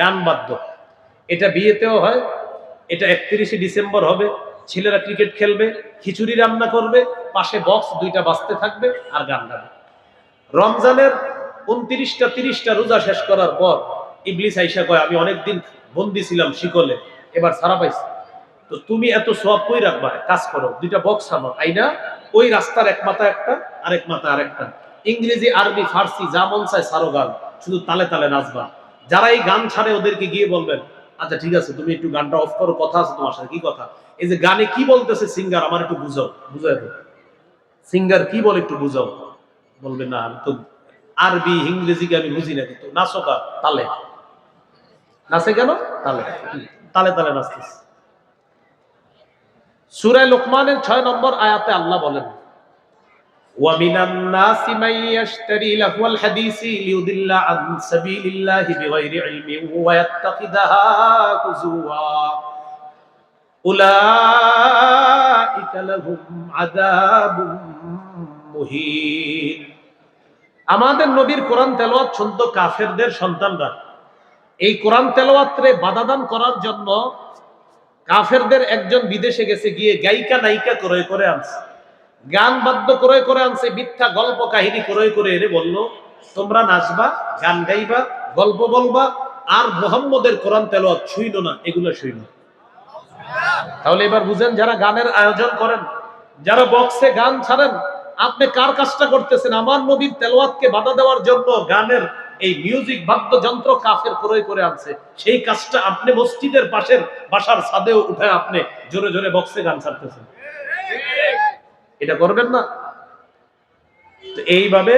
গান বাদ্য। এটা বিয়েতেও হয়, এটা একত্রিশে ডিসেম্বর হবে, ছেলেরা ক্রিকেট খেলবে, খিচুড়ি রান্না করবে, পাশে বক্স দুইটা বাজতে থাকবে আর গান গাবে। রমজানের উনত্রিশটা, তিরিশটা রোজা শেষ করার পর ইবলিস আইসা কয়, আমি অনেকদিন বন্দি ছিলাম শিকলে, এবার সারা পাইছি। তো তুমি এত সব কই রাখবা? কাজ করো, দুইটা বক্স আনো, আইনা ওই রাস্তার এক মাথা একটা, আরেক মাথা আরেকটা। ইংরেজি, আরবি, ফার্সি যা মন চায় সারো গান, শুধু তালে তালে নাচবা। যারা এই গান ছাড়ে ওদেরকে গিয়ে বলবেন আচ্ছা ঠিক আছে, তুমি একটু গানটা অফ করো, কথা আছে তোমার সাথে, কি কথা? এই যে গানে কি বলতেছে সিঙ্গার আমার একটু বুঝাও, বুঝাই দাও সিঙ্গার কি বলে একটু বুঝাও। বলবে, না, আমি তো আরবি ইংরেজিকে আমি বুঝি না, কিন্তু নাচো গা, তালে। নাচে কেন? তালে। তালে তালে নাচতেছে। সুরায় লোকমানের ছয় নম্বর আয়াতে আল্লাহ বলেন ومن الناس من يشتري لهو الحديث ليضل عن سبيل الله بغير علم ويتخذها هزوا أولئك لهم عذاب مهين আমাদের নবীর কোরআন তেলাওয়াত শুনত কাফেরদের সন্তানরা এই কোরআন তেলাওয়াতরে বাধাদান করার জন্য কাফেরদের একজন বিদেশে গেছে গিয়ে গায়িকা নায়িকা ক্রয় করে আনছে গান বাদ্য ক্রয় করে আনছে, মিথ্যা গল্প কাহিনী ক্রয় করে এনে বলল, তোমরা নাচবা, গান গাইবা, গল্প বলবা, আর মোহাম্মদের কোরআন তেলাওয়াত শুইল না, এগুলো শুইল তাহলে এবার বুঝেন যারা গানের আয়োজন করেন, যারা বক্সে গান ছাড়েন, আপনি কার কাজটা করতেছেন? আমার নবীর তেলাওয়াতকে বাধা দেওয়ার জন্য গানের এই মিউজিক বাদ্যযন্ত্র কাফের ক্রয় করে আনছে। সেই কাজটা আপনি মসজিদের পাশের বাসার ছাদেও উঠে আপনি জোরে জোরে বক্সে গান ছাড়তেছেন। এটা করবেন না। তো এইভাবে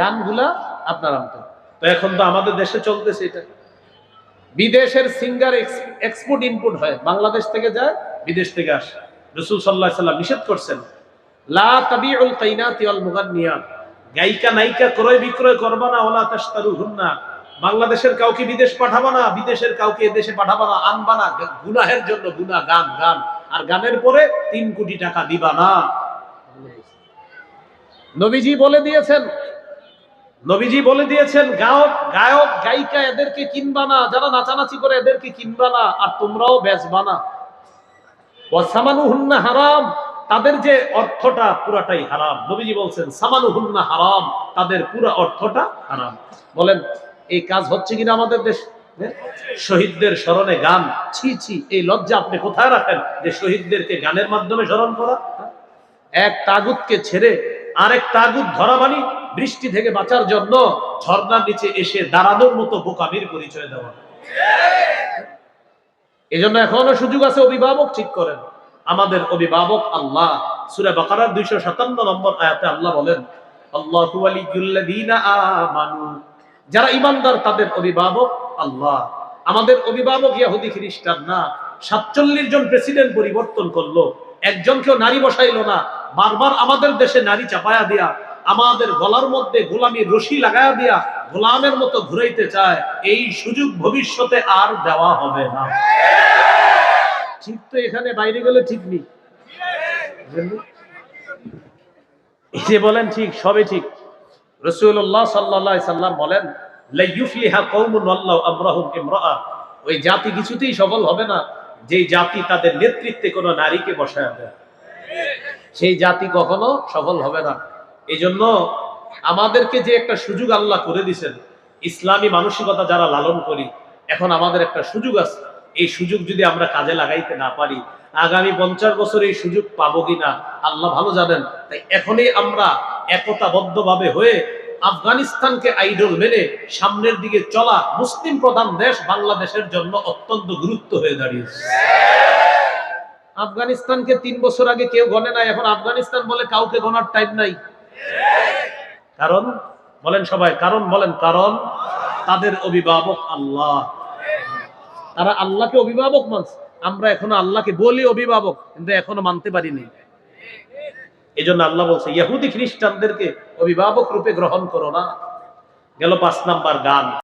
গানগুলা আপনার আনতে তো এখন তো আমাদের দেশে চলতেছে এটা। বিদেশের সিঙ্গার এক্সপোর্ট ইনপুট হয়। বাংলাদেশ থেকে যায়, বিদেশ থেকে আসে। রসুল সাল্লাহ সাল্লাম নিষেধ করছেন গায়িকা, নায়িকা ক্রয় বিক্রয় করবা না ওলা তাশতারুহুন্না। বাংলাদেশের কাউকে বিদেশ পাঠাবা না, বিদেশের কাউকে এদেশে পাঠাবা না, আনবা না। গুনাহের জন্য গুনাহ, গান গান। আর গানের পরে তিন কোটি টাকা দিবা না। নবীজি বলে দিয়েছেন। নবীজি বলে দিয়েছেন, গায়ক গায়ক, গায়িকা এদেরকে কিনবা না, যারা নাচানাচি করে এদেরকে কিনবা না, আর তোমরাও বেচবা না। ওয়াসামানু হুন্না হারাম, তাদের যে অর্থটা পুরাটাই হারাম। নবীজি বলছেন সামানু হুন্না হারাম, তাদের পুরা অর্থটা হারাম। বলেন, এই কাজ হচ্ছে কিনা আমাদের দেশ? শহীদদের স্মরণে গান। ছি ছি, এই লজ্জা আপনি কোথায় রাখেন? যে শহীদদেরকে গানের মাধ্যমে স্মরণ করা? এক তাগুতকে ছেড়ে আরেক তাগুত ধরা মানি বৃষ্টি থেকে বাঁচার জন্য ঝর্ণার নিচে এসে দাঁড়ানোর মতো বোকামির পরিচয় দেওয়া। এজন্য এখনও সুযোগ আছে অভিভাবক ঠিক করেন। আমাদের অভিভাবক আল্লাহ, সুরে বাকারার দুইশো সাতান্ন নম্বর আয়াতে আল্লাহ বলেন, আল্লাহ যারা ইমানদার তাদের অভিভাবক আল্লাহ। আমাদের অভিভাবক ইয়াহুদি খ্রিস্টান না সাতচল্লিশ জন প্রেসিডেন্ট পরিবর্তন করল। একজন একজনকেও নারী বসাইলো না। বারবার আমাদের দেশে নারী চাপায়া দিয়া, আমাদের গলার মধ্যে গোলামির রশি লাগায়া দিয়া গোলামের মতো ঘুরাইতে চায়, এই সুযোগ ভবিষ্যতে আর দেওয়া হবে না। ঠিক তো এখানে বাইরে গেলে ঠিক নেই। যে বলেন ঠিক সবে ঠিক। রসুল্লাহ সাল্লাহ সাল্লাম বলেন ইমরাআ। ওই জাতি কিছুতেই সফল হবে না, যেই জাতি তাদের নেতৃত্বে কোনো নারীকে বসায় দেয়। সেই জাতি কখনো সফল হবে না। এই জন্য আমাদেরকে যে একটা সুযোগ আল্লাহ করে দিছেন ইসলামী মানসিকতা যারা লালন করি, এখন আমাদের একটা সুযোগ আছে। এই সুযোগ যদি আমরা কাজে লাগাইতে না পারি, আগামী পঞ্চাশ বছর এই সুযোগ পাবো কিনা, আল্লাহ ভালো জানেন। তাই এখনই আমরা একতাবদ্ধভাবে হয়ে আফগানিস্তানকে আইডল মেনে সামনের দিকে চলা মুসলিম প্রধান দেশ বাংলাদেশের জন্য অত্যন্ত গুরুত্ব হয়ে দাঁড়িয়েছে। আফগানিস্তানকে তিন বছর আগে কেউ গণে নাই, এখন আফগানিস্তান বলে কাউকে গণার টাইম নাই। কারণ? বলেন সবাই, কারণ বলেন, কারণ তাদের অভিভাবক আল্লাহ। তারা আল্লাহকে অভিভাবক মানছে। আমরা এখনও আল্লাহকে বলি অভিভাবক, কিন্তু এখনও মানতে পারিনি। এই জন্য আল্লাহ বলছে, ইহুদি খ্রিস্টানদেরকে অভিভাবক রূপে গ্রহণ করো না। গেল পাঁচ নাম্বার গান।